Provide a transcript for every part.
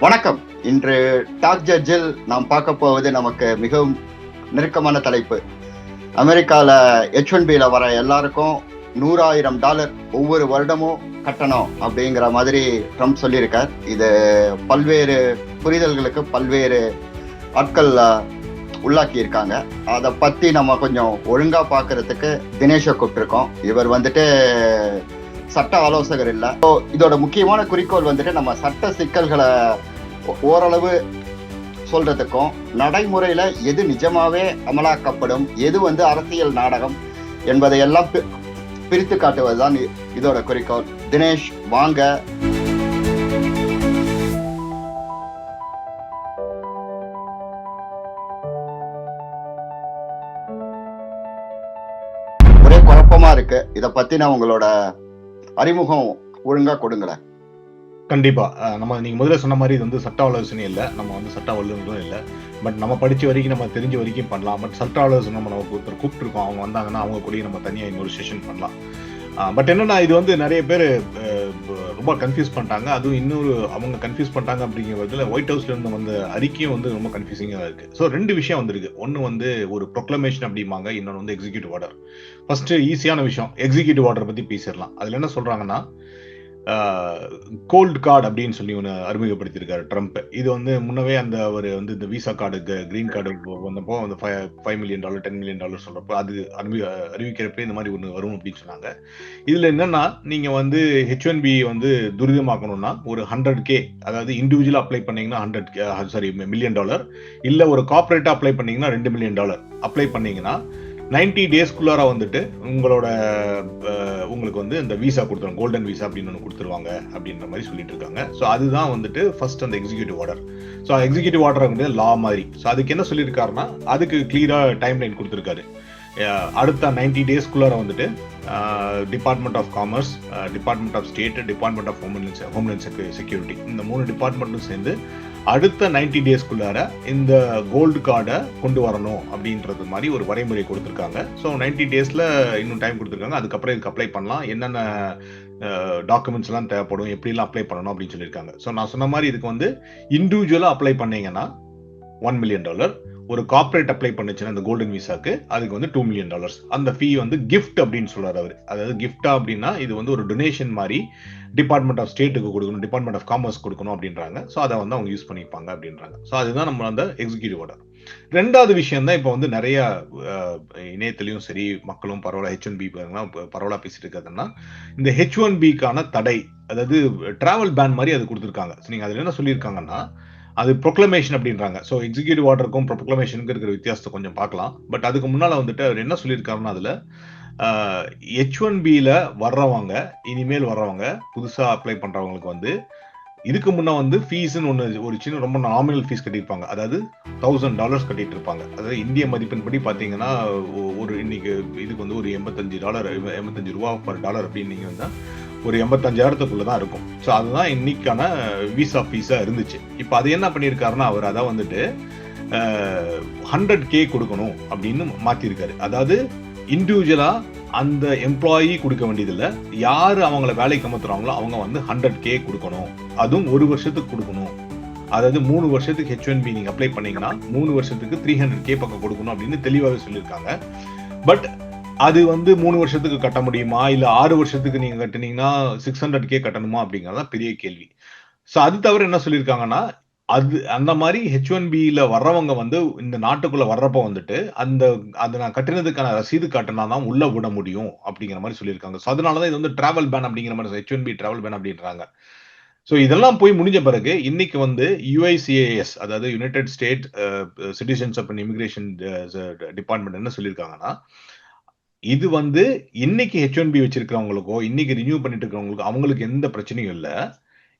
வணக்கம். இன்று டாக் ஜட்ஜில் நாம் பார்க்க போவது நமக்கு மிகவும் நெருக்கமான தலைப்பு. அமெரிக்காவில் எச் ஒன் பியில் வர எல்லாருக்கும் நூறாயிரம் டாலர் ஒவ்வொரு வருடமும் கட்டணும் அப்படிங்கிற மாதிரி ட்ரம்ப் சொல்லியிருக்கார். இது பல்வேறு புரிதல்களுக்கு பல்வேறு ஆட்கள் உள்ளாக்கியிருக்காங்க. உள்ளாக்கி இருக்காங்க அதை பற்றி நம்ம கொஞ்சம் ஒழுங்காக பார்க்கறதுக்கு தினேஷை கூப்பிட்டுருக்கோம். இவர் வந்துட்டு சட்ட ஆலோசகர் இல்லை. ஸோ இதோட முக்கியமான குறிக்கோள் வந்துட்டு நம்ம சட்ட சிக்கல்களை ஓரளவு சொல்றதுக்கும் நடைமுறையில எது நிஜமாவே அமலாக்கப்படும் எது வந்து அரசியல் நாடகம் என்பதை எல்லாம் பி- பிரித்து காட்டுவதுதான் தான் இதோட குறிக்கோள். தினேஷ் வாங்க. ஒரே குழப்பமா இருக்கு. இதை பத்தின உங்களோட அறிமுகம் ஒழுங்கா கொடுங்களேன் கண்டிப்பா. நம்ம நீங்க முதல்ல சொன்ன மாதிரி இது வந்து சட்ட ஆலோசனை இல்லை. நம்ம வந்து சட்ட வல்லுநர்களும் இல்லை. பட் நம்ம படிச்ச வரைக்கும் நம்ம தெரிஞ்ச வரைக்கும் பண்ணலாம். பட் சட்ட ஆலோசனை நம்ம நம்ம ஒருத்தர் கூப்பிட்டுருக்கோம். அவங்க வந்தாங்கன்னா அவங்க கூடயும் நம்ம தனியாக இன்னொரு செஷன் பண்ணலாம். பட் என்னன்னா இது வந்து நிறைய பேர் ரொம்ப கன்ஃபியூஸ் பண்ணிட்டாங்க. அதுவும் இன்னொரு அவங்க கன்ஃபியூஸ் பண்ணிட்டாங்க அப்படிங்கிறதுல ஒயிட் ஹவுஸ்ல இருந்து வந்த அறிக்கையும் வந்து ரொம்ப கன்ஃபியூசிங்காக இருக்கு. ஸோ ரெண்டு விஷயம் வந்திருக்கு. ஒன்று வந்து ஒரு ப்ரொக்ளமேஷன் அப்படிம்பாங்க இன்னொன்று வந்து எக்ஸிக்யூட்டிவ் ஆர்டர் ஃபர்ஸ்ட் ஈஸியான விஷயம். எக்ஸிக்யூட்டிவ் ஆர்டர் பத்தி பேசிடலாம். அதுல என்ன சொல்றாங்கன்னா கோல்டு கார்டு அப்படின்னு சொல்லி ஒன்று அறிமுகப்படுத்தியிருக்காரு ட்ரம்ப் இது வந்து முன்னவே அந்த ஒரு வந்து இந்த விசா கார்டு கிரீன் கார்டு வந்தப்போ அந்த five five million dollar ten million dollar சொல்கிறப்போ அது அறிவி அறிவிக்கிறப்ப இந்த மாதிரி ஒன்று வரும் அப்படின்னு சொன்னாங்க. இதில் என்னன்னா நீங்கள் வந்து ஹெச் ஒன் பி வந்து துரிதமாக்கணும்னா ஒரு ஹண்ட்ரட் கே அதாவது இண்டிவிஜுவலாக அப்ளை பண்ணீங்கன்னா ஹண்ட்ரட் சாரி மில்லியன் டாலர் இல்லை ஒரு கார்பரேட்டாக அப்ளை பண்ணீங்கன்னா ரெண்டு மில்லியன் டாலர் அப்ளை பண்ணீங்கன்னா 90 டேஸ்க்குள்ளார வந்துட்டு உங்களோட உங்களுக்கு வந்து இந்த விசா கொடுத்துருவாங்க கோல்டன் விசா அப்படின்னு ஒன்று கொடுத்துருவாங்க அப்படின்ற மாதிரி சொல்லிட்டு இருக்காங்க. ஸோ அதுதான் வந்துட்டு ஃபர்ஸ்ட் அந்த executive order so executive order வந்து லா மாதிரி. ஸோ அதுக்கு என்ன சொல்லியிருக்காருன்னா அதுக்கு கிளியராக டைம் லைன் கொடுத்துருக்காரு. அடுத்த நைன்டி டேஸ்க்குள்ளார வந்துட்டு department of commerce department of state department of homeland homeland security இந்த மூணு டிபார்ட்மெண்ட்டும் சேர்ந்து அடுத்த நைன்டி டேஸ்க்குள்ளார இந்த கோல்டு கார்டை கொண்டு வரணும் அப்படின்றது மாதிரி ஒரு வரைமுறை கொடுத்துருக்காங்க. ஸோ நைன்டி டேஸில் இன்னும் டைம் கொடுத்துருக்காங்க. அதுக்கப்புறம் இதுக்கு அப்ளை பண்ணலாம். என்னென்ன டாக்குமெண்ட்ஸ் எல்லாம் தேவைப்படும் எப்படிலாம் அப்ளை பண்ணணும் அப்படின்னு சொல்லியிருக்காங்க. ஸோ நான் சொன்ன மாதிரி இதுக்கு வந்து இண்டிவிஜுவலாக அப்ளை பண்ணீங்கன்னா ஒன் மில்லியன் டாலர் ஒரு கார்பரேட் அப்ளை பண்ணுச்சுன்னா அந்த கோல்டன் விசாக்கு அதுக்கு வந்து டூ மில்லியன் டாலர்ஸ் அந்த ஃபீ வந்து கிஃப்ட் அப்படின்னு சொல்றாரு அவர். அதாவது கிஃப்டா அப்படின்னா இது வந்து ஒரு டொனேஷன் மாதிரி டிபார்ட்மெண்ட் ஆஃப் ஸ்டேட்டுக்கு கொடுக்கணும் டிபார்ட்மெண்ட் ஆஃப் காமர்ஸ் கொடுக்கணும் அப்படின்றாங்க. ஸோ அதை வந்து அவங்க யூஸ் பண்ணிப்பாங்க அப்படின்றாங்க. ஸோ அதுதான் நம்ம அந்த எக்ஸிக்யூட்டிவ் ஆர்டர் ரெண்டாவது விஷயம் தான் இப்போ வந்து நிறைய இணையத்திலையும் சரி மக்களும் பரவாயில்ல ஹெச் ஒன் பி பரவாயில்ல பேசிட்டு இருக்கிறதுனா இந்த ஹெச் ஒன் பிக்கான தடை அதாவது டிராவல் பேன் மாதிரி அது கொடுத்துருக்காங்க. நீங்கள் அதில் என்ன சொல்லியிருக்காங்கன்னா அது ப்ரொக்ளமேஷன் அப்படின்றாங்க. ஸோ எக்ஸிக்யூட்டிவ் ஆர்டருக்கும் ப்ரொக்ளமேஷனுக்கு இருக்கிற வித்தியாசத்தை கொஞ்சம் பார்க்கலாம். பட் அதுக்கு முன்னால் வந்துட்டு அவர் என்ன சொல்லியிருக்காருன்னா அதில் ஹெச் ஒன் பியில் வர்றவங்க இனிமேல் வர்றவங்க புதுசாக அப்ளை பண்ணுறவங்களுக்கு வந்து இதுக்கு முன்னே வந்து ஃபீஸ்னு ஒன்று ஒரு சின்ன ரொம்ப நாமினல் ஃபீஸ் கட்டியிருப்பாங்க. அதாவது தௌசண்ட் டாலர்ஸ் கட்டிட்டு இருப்பாங்க அதாவது இந்திய மதிப்பின்படி பார்த்தீங்கன்னா ஒரு இன்னைக்கு இதுக்கு வந்து ஒரு எண்பத்தஞ்சு டாலர் எண்பத்தஞ்சு ரூபா பர் டாலர் அப்படின்னு நீங்கள் வந்தா ஒரு எண்பத்தஞ்சாயிரத்துக்குள்ள தான் இருக்கும். ஸோ அதுதான் இன்னைக்கான விசா ஃபீஸாக இருந்துச்சு. இப்போ அது என்ன பண்ணியிருக்காருன்னா அவர் அதான் வந்துட்டு ஹண்ட்ரட் கே கொடுக்கணும் அப்படின்னு மாற்றிருக்காரு அதாவது இண்டிவிஜுவலாக அந்த எம்ப்ளாயி கொடுக்க வேண்டியதில்லை. யார் அவங்கள வேலைக்கு அமர்த்துறாங்களோ அவங்க வந்து ஹண்ட்ரட் கே கொடுக்கணும். அதுவும் ஒரு வருஷத்துக்கு கொடுக்கணும். அதாவது மூணு வருஷத்துக்கு ஹெச் ஒன் பி நீங்கள் அப்ளை பண்ணீங்கன்னா மூணு வருஷத்துக்கு த்ரீ ஹண்ட்ரட் கே பக்கம் கொடுக்கணும் அப்படின்னு தெளிவாகவே சொல்லியிருக்காங்க. பட் அது வந்து மூணு வருஷத்துக்கு கட்ட முடியுமா? இல்லை ஆறு வருஷத்துக்கு நீங்கள் கட்டுனீங்கன்னா சிக்ஸ் ஹண்ட்ரட் கே கட்டணுமா? அப்படிங்கிறது பெரிய கேள்வி. ஸோ அது தவிர என்ன சொல்லியிருக்காங்கன்னா அது அந்த மாதிரி ஹெச் ஒன் பியில் வர்றவங்க வந்து இந்த நாட்டுக்குள்ள வர்றப்ப வந்துட்டு அந்த அந்த நான் கட்டினதுக்கான ரசீது காட்டினா தான் உள்ளே விட முடியும் அப்படிங்கிற மாதிரி சொல்லியிருக்காங்க. ஸோ அதனால தான் இது வந்து டிராவல் பேன் அப்படிங்கிற மாதிரி H one B travel ban அப்படின்றாங்க. ஸோ இதெல்லாம் போய் முடிஞ்ச பிறகு இன்னைக்கு வந்து யுஐசிஏஎஸ் அதாவது united state citizens and immigration department என்ன சொல்லியிருக்காங்கன்னா இது வந்து இன்னைக்கு ஹெச் ஒன் பி வச்சிருக்கிறவங்களுக்கோ இன்னைக்கு ரினியூ பண்ணிட்டு இருக்கிறவங்களுக்கோ அவங்களுக்கு எந்த பிரச்சனையும் இல்லை.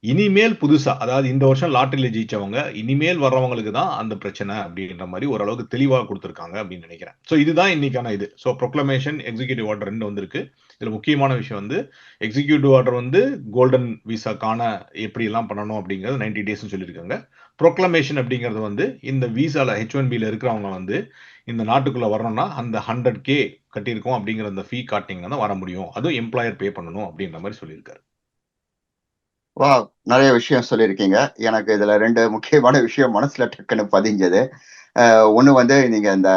இனிமேல் புதுசா அதாவது இந்த வருஷம் லாட்டரியில ஜெயிச்சவங்க இனிமேல் வர்றவங்களுக்கு தான் அந்த பிரச்சனை அப்படின்ற மாதிரி ஓரளவுக்கு தெளிவாக கொடுத்துருக்காங்க அப்படின்னு நினைக்கிறேன். ஸோ இதுதான் இன்னைக்கான இது. ஸோ ப்ரொக்ளமேஷன் எக்ஸிக்யூட்டிவ் ஆர்டர் ரெண்டு வந்திருக்கு. இதுல முக்கியமான விஷயம் வந்து எக்ஸிக்யூட்டிவ் ஆர்டர் வந்து கோல்டன் விசாக்கான எப்படி எல்லாம் பண்ணணும் அப்படிங்கிறது நைன்டி டேஸ்னு சொல்லியிருக்காங்க. ப்ரொக்ளமேஷன் அப்படிங்கிறது வந்து இந்த விசாவில் ஹெச் ஒன் பியில் இருக்கிறவங்க வந்து இந்த நாட்டுக்குள்ளே வரணும்னா அந்த ஹண்ட்ரட் கே கட்டியிருக்கோம் அப்படிங்கிற அந்த ஃபீ காட்டிங்கன்னா தான் வர முடியும். அதுவும் எம்ப்ளாயர் பே பண்ணணும் அப்படின்ற மாதிரி சொல்லியிருக்காரு. வா நிறைய விஷயம் சொல்லியிருக்கீங்க. எனக்கு இதில் ரெண்டு முக்கியமான விஷயம் மனசில் டக்குன்னு பதிஞ்சது. ஒன்று வந்து நீங்கள் இந்த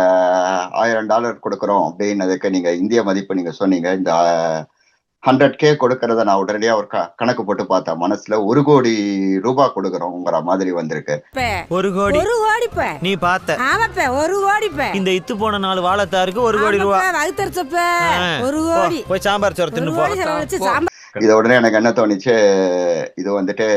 ஆயிரம் டாலர் கொடுக்குறோம் அப்படின்னதுக்கு நீங்கள் இந்திய மதிப்பு நீங்கள் சொன்னீங்க. இந்த ஹண்ட்ரட் கே கொடுக்கறத நான் உடனடியா ஒரு க- கணக்கு போட்டு பார்த்தேன். மனசுல ஒரு கோடி ரூபாய் கொடுக்குறோங்கிற மாதிரி வந்திருக்கு. ஒரு கோடி. ஒரு கோடிப்ப நீ பார்த்த. ஆமாப்ப ஒரு கோடிப்ப இந்த இத்து போன நாலு வாழைத்தாருக்கு ஒரு கோடி ரூபா. வகுத்தரிச்சப்ப ஆ. ஒரு போ, கோடி. போய் சாம்பார் சோறு தின்னு போ. கோடி இதை உடனே எனக்கு என்ன தோணுச்சு? இது வந்துட்டு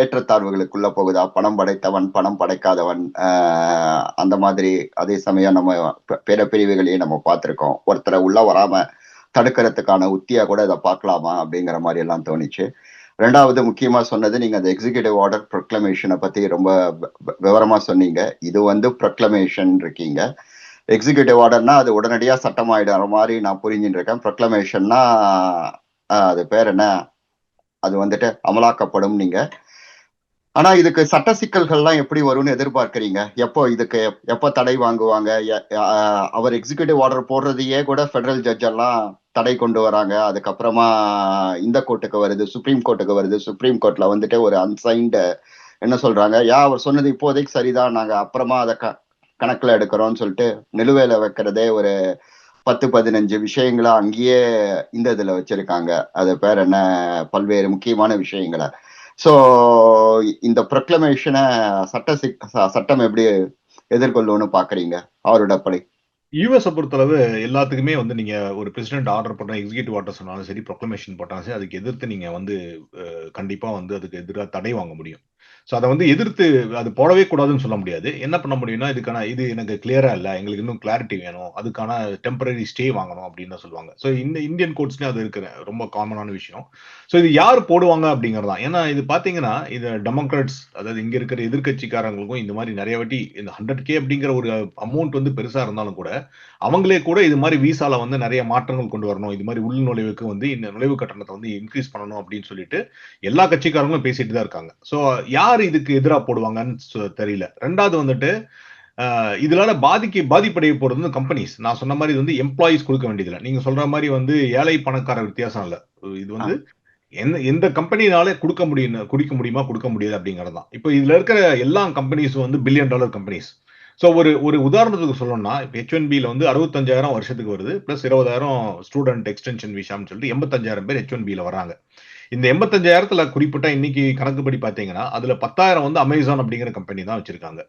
ஏற்றத்தாழ்வுகளுக்குள்ள போகுதா? பணம் படைத்தவன் பணம் படைக்காதவன் ஆஹ் அந்த மாதிரி அதே சமயம் நம்ம பிற பிரிவுகளையும் நம்ம பார்த்திருக்கோம். ஒருத்தரை உள்ள வராம தடுக்கிறதுக்கான உத்தியா கூட இதை பார்க்கலாமா அப்படிங்கிற மாதிரி எல்லாம் தோணுச்சு. ரெண்டாவது முக்கியமா சொன்னது நீங்க அந்த எக்ஸிகியூட்டிவ் ஆர்டர் ப்ரொக்ளமேஷனை பத்தி ரொம்ப விவரமா சொன்னீங்க. இது வந்து ப்ரொக்ளமேஷன் இருக்கீங்க. எக்ஸிகியூட்டிவ் ஆர்டர்னா அது உடனடியா சட்டமாயிடுற மாதிரி நான் புரிஞ்சுட்டு இருக்கேன். ப்ரொக்ளமேஷன்னா அது பேர் என்ன? அது வந்துட்டு அமலாக்கப்படும் நீங்கள் ஆனா இதுக்கு சட்ட சிக்கல்கள்லாம் எப்படி வரும்னு எதிர்பார்க்கறீங்க? எப்போ இதுக்கு எப்போ தடை வாங்குவாங்க? அவர் எக்ஸிகியூட்டிவ் ஆர்டர் போடுறதையே கூட ஃபெடரல் ஜட்ஜ் எல்லாம் தடை கொண்டு வராங்க. அதுக்கப்புறமா இந்த கோர்ட்டுக்கு வருது சுப்ரீம் கோர்ட்டுக்கு வருது. சுப்ரீம் கோர்ட்ல வந்துட்டு ஒரு அன்சைன்டு என்ன சொல்றாங்க? யா அவர் சொன்னது இப்போதைக்கு சரிதான். நாங்க அப்புறமா அதை க கணக்குல எடுக்கிறோம்னு சொல்லிட்டு நிலுவையில வைக்கிறதே ஒரு பத்து பதினஞ்சு விஷயங்களை அங்கேயே இந்த இதுல வச்சிருக்காங்க. அது பேர் என்ன? பல்வேறு முக்கியமான விஷயங்களை. ஸோ இந்த ப்ரொக்ளமேஷனை சட்ட சிக்- ச- சட்டம் எப்படி எதிர்கொள்ளும்னு பாக்குறீங்க? அவரோட படி யூஎஸ் பொறுத்தளவு எல்லாத்துக்குமே வந்து நீங்க ஒரு பிரசிடென்ட் ஆர்டர் பண்ண எக்ஸிகூட்டிவ் ஆர்டர் சொன்னாலும் சரி ப்ரொக்ளமேஷன் போட்டாலும் சரி அதுக்கு எதிர்த்து நீங்க வந்து கண்டிப்பா வந்து அதுக்கு எதிராக தடை வாங்க முடியும். ஸோ அதை வந்து எதிர்த்து அது போடவே கூடாதுன்னு சொல்ல முடியாது. என்ன பண்ண முடியும்னா இதுக்கான இது எனக்கு கிளியரா இல்லை. எங்களுக்கு இன்னும் கிளாரிட்டி வேணும். அதுக்கான டெம்பரரி ஸ்டே வாங்கணும் அப்படின்னு தான் சொல்லுவாங்க. ஸோ இந்த இந்தியன் கோர்ட்ஸ்லேயும் அது இருக்கிற ரொம்ப காமனான விஷயம். ஸோ இது யார் போடுவாங்க அப்படிங்கிறதா ஏன்னா இது பார்த்தீங்கன்னா இது டெமோக்ராட்ஸ் அதாவது இங்கே இருக்கிற எதிர்க்கட்சிக்காரங்களுக்கும் இந்த மாதிரி நிறைய வாட்டி இந்த ஹண்ட்ரட் கே அப்படிங்கிற ஒரு அமௌண்ட் வந்து பெருசாக இருந்தாலும் கூட அவங்களே கூட இது மாதிரி விசால வந்து நிறைய மாற்றங்கள் கொண்டு வரணும். இது மாதிரி உள் நுழைவுக்கு வந்து இந்த நுழைவு கட்டணத்தை வந்து இன்க்ரீஸ் பண்ணணும் அப்படின்னு சொல்லிட்டு எல்லா கட்சிக்காரங்களும் பேசிட்டு தான் இருக்காங்க. ஸோ யார் இதுக்கு எதிராக போடுவாங்கன்னு தெரியல. ரெண்டாவது வந்துட்டு இதனால பாதிக்கு பாதிப்படைய போறது வந்து கம்பெனிஸ் நான் சொன்ன மாதிரி இது வந்து எம்ப்ளாயிஸ் கொடுக்க வேண்டியதில்லை. நீங்க சொல்ற மாதிரி வந்து ஏழை பணக்கார வித்தியாசம் இல்ல. இது வந்து எந்த எந்த கம்பெனினால கொடுக்க முடியும் குடிக்க முடியுமா கொடுக்க முடியாது அப்படிங்கிறது தான் இப்போ இதுல இருக்கிற எல்லா கம்பெனிஸும் வந்து பில்லியன் டாலர் கம்பெனிஸ் ஸோ ஒரு ஒரு உதாரணத்துக்கு சொல்லணும்னா ஹெச் ஒன் பியில் வந்து அறுபத்தஞ்சாயிரம் வருஷத்துக்கு வருது ப்ளஸ் இருபதாயிரம் ஸ்டூடெண்ட் எக்ஸ்டென்ஷன் விஷாம்னு சொல்லிட்டு எண்பத்தஞ்சாயிரம் பேர் ஹெச் ஒன் பியில் வராங்க இந்த எண்பத்தஞ்சாயிரத்துல குறிப்பிட்ட இன்னைக்கு கணக்குப்படி பார்த்தீங்கன்னா அதுல பத்தாயிரம் வந்து அமேசான் அப்படிங்கிற கம்பெனி தான் வச்சிருக்காங்க.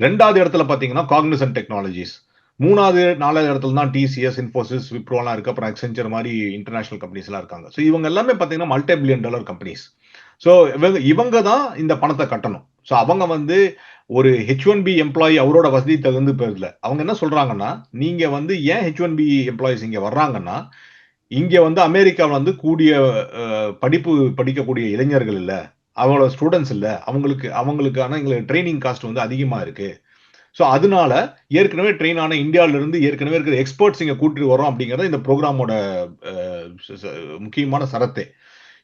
ரெண்டாவது இடத்துல பார்த்தீங்கன்னா காக்னிசன் டெக்னாலஜிஸ் மூணாவது நாலாவது இடத்துல தான் டிசிஎஸ் இன்ஃபோசிஸ் விப்ரோலாம் இருக்கு. அப்புறம் எக்ஸென்ச்சர் மாதிரி இன்டர்நேஷனல் கம்பெனிஸ் எல்லாம் இருக்காங்க. ஸோ இவங்க எல்லாமே பார்த்தீங்கன்னா multi billion dollar companies so இவங்க இவங்க தான் இந்த பணத்தை கட்டணும். ஸோ அவங்க வந்து ஒரு ஹெச் ஒன் பி எம்ப்ளாயி அவரோட வசதி தகுந்து போயிருல அவங்க என்ன சொல்றாங்கன்னா நீங்க வந்து ஏன் ஹெச் ஒன் பி எம்ப்ளாயிஸ் இங்க வர்றாங்கன்னா இங்க வந்து அமெரிக்காவில் வந்து கூடிய படிப்பு படிக்கக்கூடிய இளைஞர்கள் இல்லை அவங்களோட ஸ்டூடெண்ட்ஸ் இல்லை அவங்களுக்கு அவங்களுக்கான எங்களுக்கு ட்ரைனிங் காஸ்ட் வந்து அதிகமாக இருக்கு. ஸோ அதனால ஏற்கனவே ட்ரெயின் ஆன இந்தியாவிலிருந்து ஏற்கனவே இருக்கிற எக்ஸ்பர்ட்ஸ் இங்கே கூட்டிட்டு வரோம் அப்படிங்கிறத இந்த ப்ரோக்ராமோட முக்கியமான சரத்தே.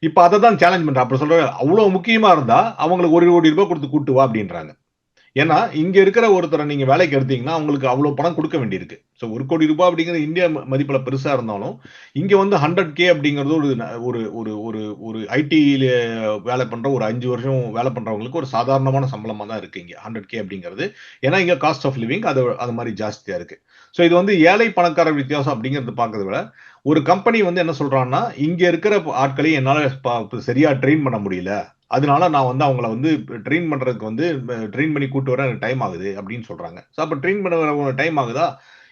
இப்போ அதை தான் சேலஞ்ச் பண்றேன் அப்படி சொல்கிறாங்க அவ்வளோ முக்கியமா இருந்தால் அவங்களுக்கு ஒரு கோடி ரூபாய் கொடுத்து கூட்டு வா அப்படின்றாங்க. ஏன்னா இங்கே இருக்கிற ஒருத்தரை நீங்க வேலைக்கு எடுத்தீங்கன்னா அவங்களுக்கு அவ்வளோ பணம் கொடுக்க வேண்டியிருக்கு. ஸோ ஒரு கோடி ரூபாய் அப்படிங்கிறது இந்தியா மதிப்பில் பெருசாக இருந்தாலும் இங்கே வந்து ஹண்ட்ரட் கே அப்படிங்கிறது ஒரு ஒரு ஒரு ஒரு ஒரு ஐடியில் வேலை பண்ற ஒரு அஞ்சு வருஷம் வேலை பண்றவங்களுக்கு ஒரு சாதாரணமான சம்பளமா தான் இருக்குது இங்கே ஹண்ட்ரட் கே அப்படிங்கிறது. ஏன்னா இங்க காஸ்ட் ஆஃப் லிவிங் அது அது மாதிரி ஜாஸ்தியாக இருக்கு. ஸோ இது வந்து ஏழை பணக்கார வித்தியாசம் அப்படிங்கிறது பார்க்கறத விட ஒரு கம்பெனி வந்து என்ன சொல்றான்னா இங்க இருக்கிற ஆட்களை என்னால ப- சரியா ட்ரெயின் பண்ண முடியல. அதனால நான் வந்து அவங்கள வந்து ட்ரெயின் பண்றதுக்கு வந்து ட்ரெயின் பண்ணி கூட்டு வர எனக்கு டைம் ஆகுது அப்படின்னு சொல்றாங்க. ஸோ அப்போ ட்ரெயின் பண்ண வர டைம் ஆகுதா?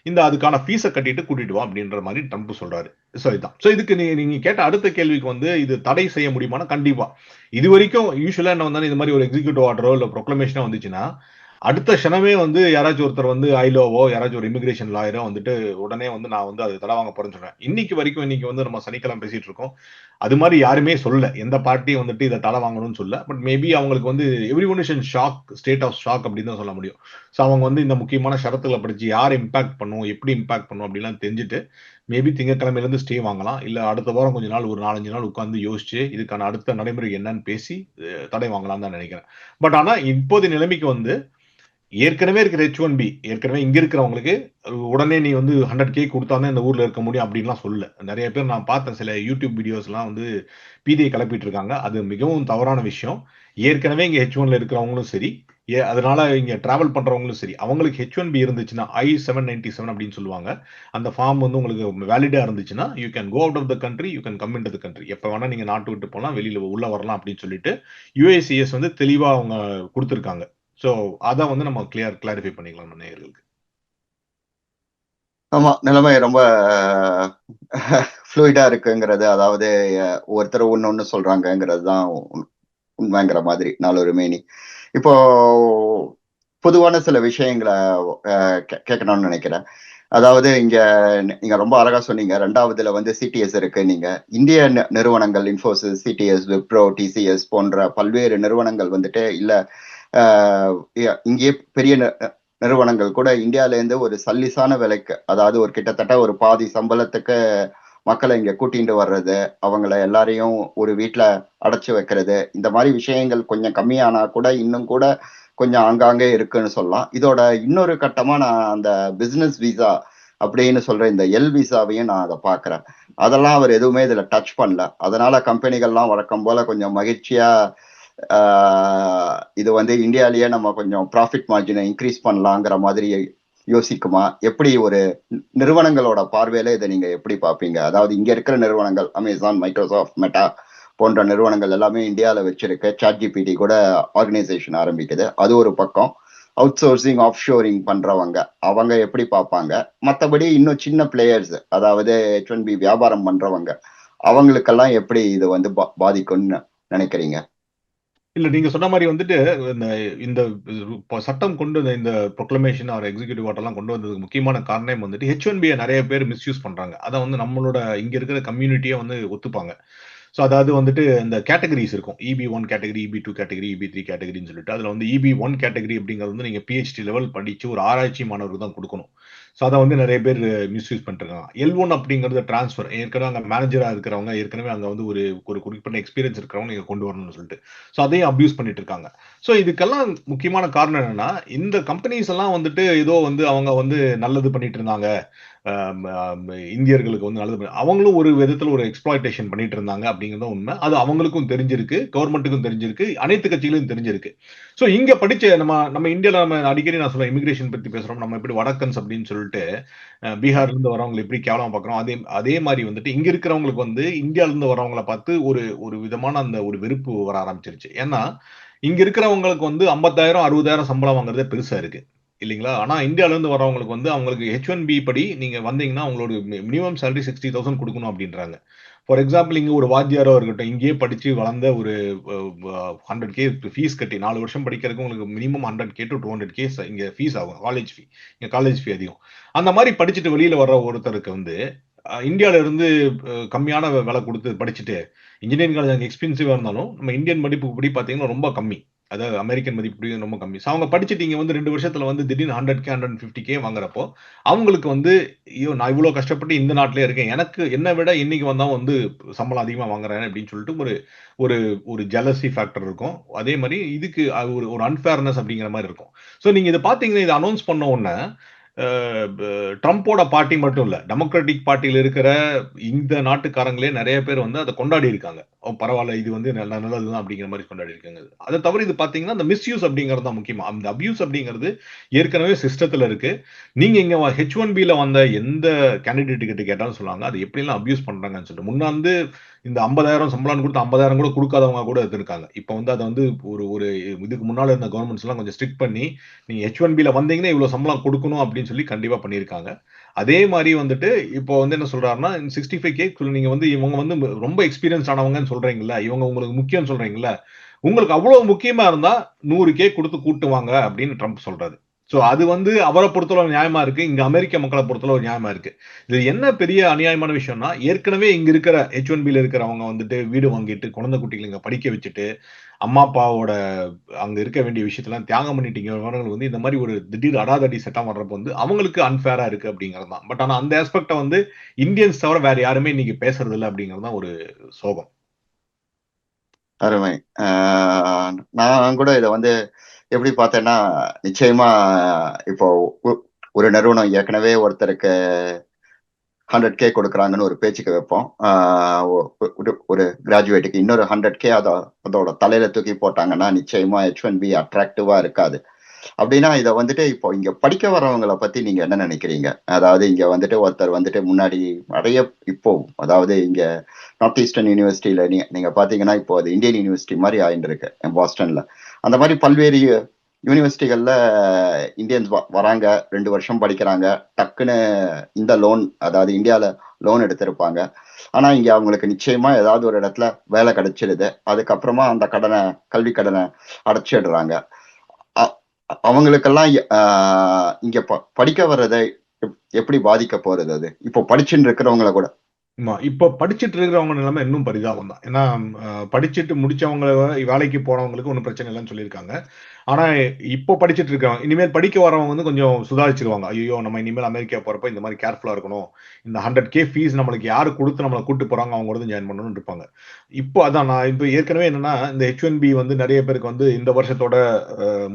இந்த அதுக்கான ஃபீஸை கட்டிட்டு கூட்டிட்டு வா அப்படின்ற மாதிரி ட்ரம்ப் சொல்றாரு. ஸோ இதுதான். ஸோ இதுக்கு நீ நீங்க கேட்ட அடுத்த கேள்விக்கு வந்து இது தடை செய்ய முடியுமானா கண்டிப்பா. இது வரைக்கும் யூஸ்வலா என்ன வந்தாலும் இந்த மாதிரி ஒரு எக்ஸிக்யூட்டிவ் ஆர்டரோ இல்லை ப்ரொக்ளமேஷனோ வந்துச்சுன்னா அடுத்த க்ஷணமே வந்து யாராச்சும் ஒருத்தர் வந்து ஐலோவோ யாராச்சும் ஒரு இமிகிரேஷன் லாயரோ வந்துட்டு உடனே வந்து நான் வந்து அது தடை வாங்க போறேன்னு சொல்றேன். இன்னைக்கு வரைக்கும் இன்னைக்கு வந்து நம்ம சனிக்கிழமை பேசிட்டு இருக்கோம். அது மாதிரி யாருமே சொல்ல எந்த பார்ட்டியும் வந்துட்டு இதை தடை வாங்கணும்னு சொல்ல பட் மேபி அவங்களுக்கு வந்து everyone is shock state of shock அப்படின்னு தான் சொல்ல முடியும். ஸோ அவங்க வந்து இந்த முக்கியமான ஷரத்துகளை படிச்சு யார் இம்பாக்ட் பண்ணும் எப்படி இம்பாக்ட் பண்ணும் அப்படிலாம் தெரிஞ்சுட்டு மேபி திங்கக்கிழமையிலேருந்து ஸ்டே வாங்கலாம். இல்லை அடுத்த வாரம் கொஞ்ச நாள் ஒரு நாலஞ்சு நாள் உட்காந்து யோசிச்சு இதுக்கான அடுத்த நடைமுறை என்னன்னு பேசி தடை வாங்கலாம் தான் நினைக்கிறேன். பட் ஆனால் இப்போதைய நிலைமைக்கு வந்து ஏற்கனவே இருக்கிற ஹெச் ஒன் பி ஏற்கனவே இங்கே இருக்கிறவங்களுக்கு உடனே நீ வந்து ஹண்ட்ரட் கே கொடுத்தாதான் இந்த ஊரில் இருக்க முடியும் அப்படின்லாம் சொல்லல. நிறைய பேர் நான் பார்த்தேன் சில யூடியூப் வீடியோஸ்லாம் வந்து பீதியை கிளப்பிட்டு இருக்காங்க. அது மிகவும் தவறான விஷயம். ஏற்கனவே இங்கே ஹெச் ஒன்ல இருக்கிறவங்களும் சரி ஏ அதனால இங்கே டிராவல் பண்ணுறவங்களும் சரி அவங்களுக்கு ஹெச் ஒன் பி இருந்துச்சுன்னா ஐ செவன் நைன்டி செவன் அப்படின்னு சொல்லுவாங்க. அந்த ஃபார்ம் வந்து உங்களுக்கு வேலிடாக இருந்துச்சுன்னா you can go out of the country you can come in the country எப்போ வேணால் நீங்கள் நாட்டு விட்டு போகலாம் வெளியில் உள்ளே வரலாம் அப்படின்னு சொல்லிட்டு யூஏசிஎஸ் வந்து தெளிவாக அவங்க கொடுத்துருக்காங்க. ஸோ அதை வந்து நம்ம கிளியர் கிளாரிஃபை பண்ணிக்கலாம் நம்ம நேயர்களுக்கு. ஆமா நிலைமை ரொம்ப ஃப்ளூயிடா இருக்குங்கிறது அதாவது ஒருத்தர் ஒன்னு ஒண்ணு சொல்றாங்கங்கிறது தான் உண்மைங்கிற மாதிரி நாலு மேனி இப்போ பொதுவான சில விஷயங்களை கேட்கணும்னு நினைக்கிறேன். அதாவது இங்க நீங்க ரொம்ப அழகா சொன்னீங்க. ரெண்டாவதுல வந்து சிடிஎஸ் இருக்கு நீங்க. இந்திய நிறுவனங்கள் இன்ஃபோசிஸ் சிடிஎஸ் விப்ரோ டிசிஎஸ் போன்ற பல்வேறு நிறுவனங்கள் வந்துட்டு இல்ல இங்கேயே பெரிய நிறுவனங்கள் கூட இந்தியாவிலேருந்து ஒரு சல்லிசான விலைக்கு அதாவது ஒரு கிட்டத்தட்ட ஒரு பாதி சம்பளத்துக்கு மக்களை இங்கே கூட்டிகிட்டு வர்றது அவங்கள எல்லாரையும் ஒரு வீட்டில் அடைச்சி வைக்கிறது இந்த மாதிரி விஷயங்கள் கொஞ்சம் கம்மியானா கூட இன்னும் கூட கொஞ்சம் ஆங்காங்கே இருக்குன்னு சொல்லலாம். இதோட இன்னொரு கட்டமாக நான் அந்த பிஸ்னஸ் விசா அப்படின்னு சொல்ற இந்த எல் விசாவையும் நான் அதை பார்க்குறேன். அதெல்லாம் அவர் எதுவுமே இதில் டச் பண்ணல. அதனால கம்பெனிகள்லாம் வழக்கம் போல கொஞ்சம் மகிழ்ச்சியாக இது வந்து இந்தியாலயே நம்ம கொஞ்சம் ப்ராஃபிட் மார்ஜினை இன்க்ரீஸ் பண்ணலாங்கிற மாதிரி யோசிக்குமா? எப்படி ஒரு நிறுவனங்களோட பார்வையில இதை நீங்க எப்படி பார்ப்பீங்க? அதாவது இங்க இருக்கிற நிறுவனங்கள் அமேசான் மைக்ரோசாஃப்ட் மெட்டா போன்ற நிறுவனங்கள் எல்லாமே இந்தியாவில் வச்சிருக்கு. சாட் ஜிபிடி கூட ஆர்கனைசேஷன் ஆரம்பிக்குது. அது ஒரு பக்கம். அவுட் சோர்சிங் ஆஃப் ஷோரிங் பண்றவங்க அவங்க எப்படி பார்ப்பாங்க? மற்றபடி இன்னும் சின்ன பிளேயர்ஸ் அதாவது ஹெச் ஒன் பி வியாபாரம் பண்றவங்க அவங்களுக்கெல்லாம் எப்படி இது வந்து பா- பாதிக்கும்னு நினைக்கிறீங்க? இல்ல நீங்க சொன்ன மாதிரி வந்துட்டு இந்த இந்த சட்டம் கொண்டு வந்த இந்த ப்ரொக்ளமேஷன் ஆர் எக்ஸிகியூட்டிவ் ஆர்டர்லாம் கொண்டு வந்ததுக்கு முக்கியமான காரணம் வந்துட்டு ஹெச் ஒன் பியை நிறைய பேர் மிஸ்யூஸ் பண்றாங்க. அதை வந்து நம்மளோட இங்க இருக்கிற கம்யூனிட்டியே வந்து ஒத்துப்பாங்க. ஸோ அதாவது வந்துட்டு இந்த கேட்டகரிஸ் இருக்கும். EB one category EB two category EB three கேட்டகரின்னு சொல்லிட்டு. அதில் வந்து இபி ஒன் கேட்டகரி அப்படிங்கிறது வந்து நீங்கள் பிஹெச்டி லெவல் படித்து ஒரு ஆராய்ச்சி மாணவருக்கு தான் கொடுக்கணும். ஸோ அதை வந்து நிறைய பேர் மிஸ்யூஸ் பண்ணிருக்காங்க எல் ஒன் அப்படிங்கிறது டிரான்ஸ்ஃபர் ஏற்கனவே அங்கே மேனேஜராக இருக்கிறவங்க ஏற்கனவே அங்கே வந்து ஒரு ஒரு குறிப்பிட்ட எக்ஸ்பீரியன்ஸ் இருக்கிறவங்க நீங்கள் கொண்டு வரணும்னு சொல்லிட்டு. ஸோ அதையும் அப்யூஸ் பண்ணிட்டு இருக்காங்க ஸோ இதுக்கெல்லாம் முக்கியமான காரணம் என்னன்னா இந்த கம்பெனிஸ் எல்லாம் வந்துட்டு ஏதோ வந்து அவங்க வந்து நல்லது பண்ணிட்டு இருந்தாங்க இந்தியர்களுக்கு வந்து நல்லது அவங்களும் ஒரு விதத்தில் ஒரு எக்ஸ்பிளாய்டேஷன் பண்ணிட்டு இருந்தாங்க அப்படிங்கிறத உண்மை. அது அவங்களுக்கும் தெரிஞ்சிருக்கு கவர்மெண்ட்டுக்கும் தெரிஞ்சிருக்கு அனைத்து கட்சிகளும் தெரிஞ்சிருக்கு. ஸோ இங்கே படித்த நம்ம நம்ம இந்தியாவில் நம்ம அடிக்கடி நான் சொல்ல இமிகிரேஷன் பற்றி பேசுகிறோம் நம்ம எப்படி வடக்கன்ஸ் அப்படின்னு சொல்லிட்டு பீகார்லேருந்து வரவங்களை எப்படி கேவலம் பார்க்குறோம் அதே அதே மாதிரி வந்துட்டு இங்கே இருக்கிறவங்களுக்கு வந்து இந்தியாவிலேருந்து வரவங்களை பார்த்து ஒரு ஒரு விதமான அந்த ஒரு வெறுப்பு வர ஆரம்பிச்சிருச்சு. ஏன்னா இங்க இருக்கிறவங்களுக்கு வந்து ஐம்பத்தாயிரம் அறுபதாயிரம் சம்பளம் வாங்குறதே பெருசா இருக்கு. இல்லைங்களா? ஆனால் இந்தியாவிலேருந்து வரவங்களுக்கு வந்து அவங்களுக்கு ஹெச் ஒன் பி படி நீங்கள் வந்தீங்கன்னா அவங்களோட மினிமம் சேலரி சிக்ஸ்டி தௌசண்ட் கொடுக்கணும் அப்படின்றாங்க. ஃபார் எக்ஸாம்பிள் இங்கே ஒரு வாத்தியாரோ இருக்கட்டும் இங்கேயே படித்து வளர்ந்த ஒரு ஹண்ட்ரட் கே ஃபீஸ் கட்டி நாலு வருஷம் படிக்கிறதுக்கு உங்களுக்கு minimum hundred K to two hundred K இங்கே ஃபீஸ் ஆகும் காலேஜ் ஃபீ இங்கே காலேஜ் ஃபீ அதிகம். அந்த மாதிரி படிச்சுட்டு வெளியில் வர்ற ஒருத்தருக்கு வந்து இந்தியாவிலேருந்து இருந்து கம்மியான விலை கொடுத்து படிச்சுட்டு இன்ஜினியரிங் காலேஜ் அங்கே எக்ஸ்பென்சிவாக இருந்தாலும் நம்ம இந்தியன் மதிப்பு படி பார்த்தீங்கன்னா ரொம்ப கம்மி. அதாவது அமெரிக்கன் மதிப்பு ரொம்ப கம்மி. ஸோ அவங்க படிச்சுட்டு இங்கே வந்து ரெண்டு வருஷத்தில் வந்து திடீர்னு hundred K hundred fifty K வாங்குறப்போ அவங்களுக்கு வந்து ஐயோ நான் இவ்வளோ கஷ்டப்பட்டு இந்த நாட்டிலே இருக்கேன். எனக்கு என்னை விட இன்னைக்கு வந்தால் வந்து சம்பளம் அதிகமாக வாங்குறேன் அப்படின்னு சொல்லிட்டு ஒரு ஒரு ஒரு ஜெலசி ஃபேக்டர் இருக்கும். அதே மாதிரி இதுக்கு ஒரு ஒரு அன்ஃபேர்னஸ் அப்படிங்கிற மாதிரி இருக்கும். ஸோ நீங்கள் இதை பார்த்தீங்கன்னா இதை அனௌன்ஸ் பண்ண உடனே ட்ரம்ப்போட பார்ட்டி மட்டும் இல்லை டெமோக்ராட்டிக் பார்ட்டியில் இருக்கிற இந்த நாட்டுக்காரங்களே நிறைய பேர் வந்து அதை கொண்டாடி இருக்காங்க. பரவாயில்ல இது வந்து நல்ல நல்லதுதான் அப்படிங்கிற மாதிரி கொண்டாடி இருக்காங்க. அதை தவிர இது பார்த்தீங்கன்னா அந்த மிஸ்யூஸ் அப்படிங்கிறது தான் முக்கியமாக அந்த அபியூஸ் அப்படிங்கிறது ஏற்கனவே சிஸ்டத்தில் இருக்கு. நீங்கள் இங்கே ஹெச் ஒன் பியில் வந்த எந்த கேண்டிடேட் கிட்ட கேட்டாலும் சொல்லுவாங்க அது எப்படிலாம் அபியூஸ் பண்ணுறாங்கன்னு சொல்லிட்டு. முன்னாந்து இந்த ஐம்பதாயிரம் சம்பளம் கொடுத்து ஐம்பதாயிரம் கூட கொடுக்காதவங்க கூட இருக்காங்க இப்போ வந்து அதை வந்து ஒரு ஒரு இதுக்கு முன்னால் இருந்த கவர்மெண்ட்ஸ் எல்லாம் கொஞ்சம் ஸ்ட்ரிக்ட் பண்ணி நீங்கள் ஹெச் ஒன் பியில் வந்தீங்கன்னா இவ்வளோ சம்பளம் கொடுக்கணும் அப்படின்னு சொல்லி கண்டிப்பாக பண்ணியிருக்காங்க. அதே மாதிரி வந்துட்டு இப்போ வந்து என்ன சொல்றாருன்னா சிக்ஸ்டி ஃபைவ் கேக் நீங்கள் வந்து இவங்க வந்து ரொம்ப எக்ஸ்பீரியன்ஸ் ஆனவங்கன்னு சொல்கிறீங்களா இவங்க உங்களுக்கு முக்கியம்னு சொல்கிறீங்களா உங்களுக்கு அவ்வளவு முக்கியமா இருந்தால் நூறு கே கொடுத்து கூட்டுவாங்க அப்படின்னு ட்ரம்ப் சொல்கிறது சோ அது வந்து அவரை பொறுத்தளவு நியாயமா இருக்கு. இங்க அமெரிக்க மக்களை பொறுத்தளவு நியாயமா இருக்கு. இது என்ன பெரிய அநியாயமான விஷயம்னா ஏற்கனவே இங்க இருக்கிற ஹெச் ஒன் பில இருக்கிறவங்க வந்துட்டு வீடு வாங்கிட்டு குழந்தை குட்டிகளை இங்க படிக்க வச்சுட்டு அம்மா அப்பாவோட அங்க இருக்க வேண்டிய விஷயத்தெல்லாம் தியாகம் பண்ணிட்டீங்க வந்து இந்த மாதிரி ஒரு திடீர் அடாதடி சட்டம் வர்றப்ப வந்து அவங்களுக்கு அன்ஃபேரா இருக்கு அப்படிங்கிறது தான். பட் ஆனா அந்த ஆஸ்பெக்டை வந்து இந்தியன்ஸ் தவிர வேற யாருமே இன்னைக்கு பேசுறது இல்லை அப்படிங்கிறது தான் ஒரு சோகம். அருமை. நான் கூட இதை வந்து எப்படி பார்த்தேன்னா நிச்சயமா இப்போ ஒரு நிறுவனம் ஏற்கனவே ஒருத்தருக்கு ஹண்ட்ரட் கே கொடுக்குறாங்கன்னு ஒரு பேச்சுக்கு வைப்போம். ஆஹ் ஒரு- ஒரு கிராஜுவேட்டுக்கு இன்னொரு ஹண்ட்ரட் கே அத அதோட தலையில தூக்கி போட்டாங்கன்னா நிச்சயமா ஹெச் ஒன் பி அட்ராக்டிவா இருக்காது. அப்படின்னா இதை வந்துட்டு இப்போ இங்க படிக்க வரவங்களை பத்தி நீங்க என்ன நினைக்கிறீங்க? அதாவது இங்க வந்துட்டு ஒருத்தர் வந்துட்டு முன்னாடி நிறைய இப்போ அதாவது இங்க நார்த் ஈஸ்டர்ன் யூனிவர்சிட்டியில நீங்க பாத்தீங்கன்னா இப்போ அது இந்தியன் யூனிவர்சிட்டி மாதிரி ஆயிட்டு இருக்கு பாஸ்டன்ல அந்த மாதிரி பல்வேறு யூனிவர்சிட்டிகளில் இந்தியன்ஸ் வராங்க. ரெண்டு வருஷம் படிக்கிறாங்க. டக்குன்னு இந்த லோன் அதாவது இந்தியாவில் லோன் எடுத்திருப்பாங்க. ஆனால் இங்கே அவங்களுக்கு நிச்சயமாக ஏதாவது ஒரு இடத்துல வேலை கிடைச்சிடுது. அதுக்கப்புறமா அந்த கடனை கல்வி கடனை அடைச்சிடுறாங்க. அவங்களுக்கெல்லாம் இங்கே ப- படிக்க வர்றதை எப்- எப்படி பாதிக்க போகிறது அது? இப்போ படிச்சுட்டு இருக்கிறவங்கள கூட. இப்போ படிச்சிட்டு இருக்கிறவங்க நிலைமை இன்னும் பரிதாபம் தான். ஏன்னா படிச்சுட்டு முடிச்சவங்க வேலைக்கு போனவங்களுக்கு ஒன்றும் பிரச்சனை இல்லைன்னு சொல்லியிருக்காங்க. ஆனா இப்போ படிச்சிட்டு இருக்கிறவங்க இனிமேல் படிக்க வரவங்க வந்து கொஞ்சம் சுதாரிச்சிருவாங்க ஐயோ நம்ம இனிமேல் அமெரிக்கா போறப்ப இந்த மாதிரி கேர்ஃபுல்லா இருக்கணும். இந்த ஹண்ட்ரட் கே ஃபீஸ் நம்மளுக்கு யாரு கொடுத்து நம்மளை கூட்டு போறாங்க அவங்க வந்து ஜாயின் பண்ணணும்னு இருப்பாங்க. இப்போ அதான் நான் இப்போ ஏற்கனவே என்னன்னா இந்த ஹெச் ஒன் பி வந்து நிறைய பேருக்கு வந்து இந்த வருஷத்தோட